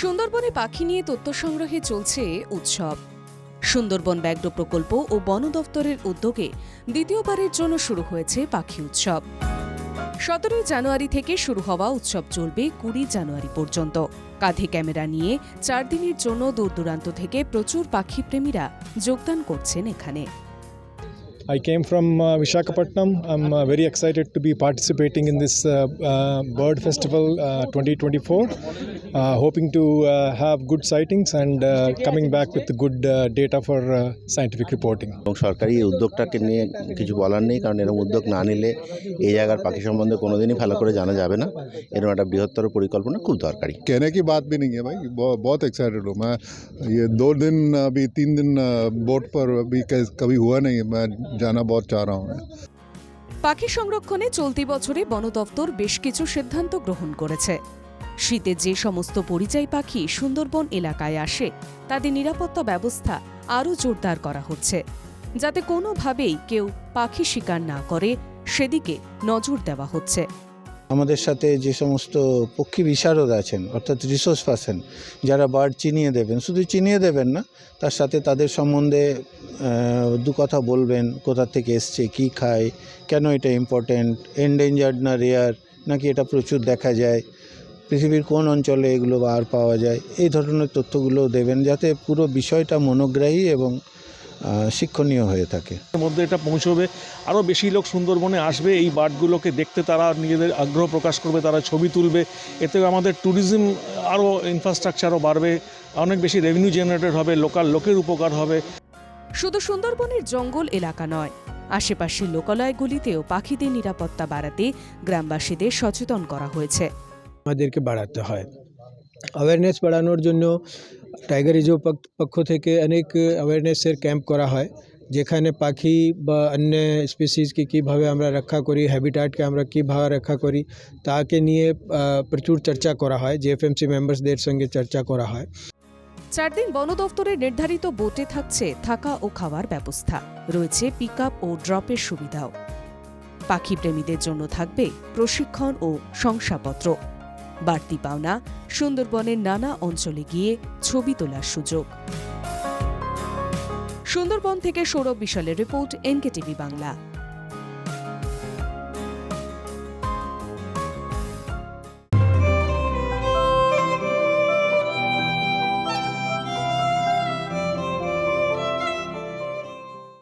সুন্দরবনে পাখি নিয়ে তথ্য সংগ্রহে চলছে উৎসব। সুন্দরবন ব্যাঘ্র প্রকল্প ও বন দফতরের উদ্যোগে দ্বিতীয়বারের জন্য শুরু হয়েছে পাখি উৎসব। সতেরোই জানুয়ারি থেকে শুরু হওয়া উৎসব চলবে কুড়ি জানুয়ারি পর্যন্ত। কাঁধে ক্যামেরা নিয়ে চার দিনের জন্য দূর দূরান্ত থেকে প্রচুর পাখি প্রেমীরা যোগদান করছেন এখানে। I came from uh, Vishakhapatnam. I'm uh, very excited to be participating in this uh, uh, bird festival uh, 2024. Uh, hoping to uh, have good sightings and uh, coming back with good uh, data for uh, scientific reporting. এবং সরকারি এই উদ্যোগটাকে নিয়ে কিছু বলার নেই কারণ এরকম উদ্যোগ না নিলে এই জায়গার পাখি সম্বন্ধে কোনোদিনই ভালো করে জানা যাবে না এরকম একটা বৃহত্তর পরিকল্পনা খুব দরকারি कहने की बात भी नहीं है भाई बहुत बहुत एक्साइटेड हूँ मैं ये दो दिन अभी तीन दिन बोट पर अभी क- कभी हुआ नहीं है मैं जाना बहुत चाह रहा हूँ मैं পাখি সংরক্ষণে চলতি বছরে বন দফতর বেশ কিছু সিদ্ধান্ত গ্রহণ করেছে শীতে যে সমস্ত পরিযায়ী পাখি সুন্দরবন এলাকায় আসে তাদের নিরাপত্তা ব্যবস্থা আরও জোরদার করা হচ্ছে যাতে কোনোভাবেই কেউ পাখি শিকার না করে সেদিকে নজর দেওয়া হচ্ছে আমাদের সাথে যে সমস্ত পক্ষী বিশারদ আছেন অর্থাৎ রিসোর্স পার্সন যারা বার্ড চিনিয়ে দেবেন শুধু চিনিয়ে দেবেন না তার সাথে তাদের সম্বন্ধে আহ, দু কথা বলবেন, কোথা থেকে এসছে, কি খায়, কেন এটা ইম্পর্ট্যান্ট এন্ডেঞ্জার্ড না রেয়ার নাকি এটা প্রচুর দেখা যায়, পৃথিবীর কোন অঞ্চলে এগুলো আর পাওয়া যায়, এই ধরনের তথ্যগুলো দেবেন যাতে পুরো বিষয়টা মনোগ্রাহী এবং শিক্ষণীয় হয়ে থাকে। মধ্যে এটা পৌঁছবে, আরও বেশি লোক সুন্দরবনে আসবে, এই বার্ডগুলোকে দেখতে তারা নিজেদের আগ্রহ প্রকাশ করবে, তারা ছবি তুলবে, এতে আমাদের ট্যুরিজম আরও ইনফ্রাস্ট্রাকচারও বাড়বে, অনেক বেশি রেভিনিউ জেনারেটেড হবে লোকাল লোকের উপকার হবে। শুধু সুন্দরবনের জঙ্গল এলাকা নয়, আশেপাশের লোকালয়গুলিতেও পাখিদের নিরাপত্তা বাড়াতে গ্রামবাসীদের সচেতন করা হয়েছে। আমাদেরকে বাড়াতে হয়। অ্যাওয়ারনেস বাড়ানোর জন্য টাইগার রিজার্ভ পক- পক্ষ থেকে অনেক অ্যাওয়ারনেসের ক্যাম্প করা হয়, যেখানে পাখি বা অন্য স্পিসিসকে কীভাবে আমরা রক্ষা করি হ্যাবিটাটকে আমরা কীভাবে রক্ষা করি, তাকে নিয়ে প্রচুর চর্চা করা হয় জেএফএমসি মেম্বার্সদের সঙ্গে চর্চা করা হয়। চার দিন বন দফতরের নির্ধারিত বোটে থাকছে থাকা ও খাওয়ার ব্যবস্থা। রয়েছে পিক ও ড্রপের সুবিধাও। পাখি প্রেমীদের জন্য থাকবে প্রশিক্ষণ ও শংসাপত্র। বাড়তি পাওনা, সুন্দরবনের নানা অঞ্চলে গিয়ে ছবি তোলার সুযোগ। সুন্দরবন থেকে সৌরভ বিশালের রিপোর্ট, এনকেটিভি বাংলা।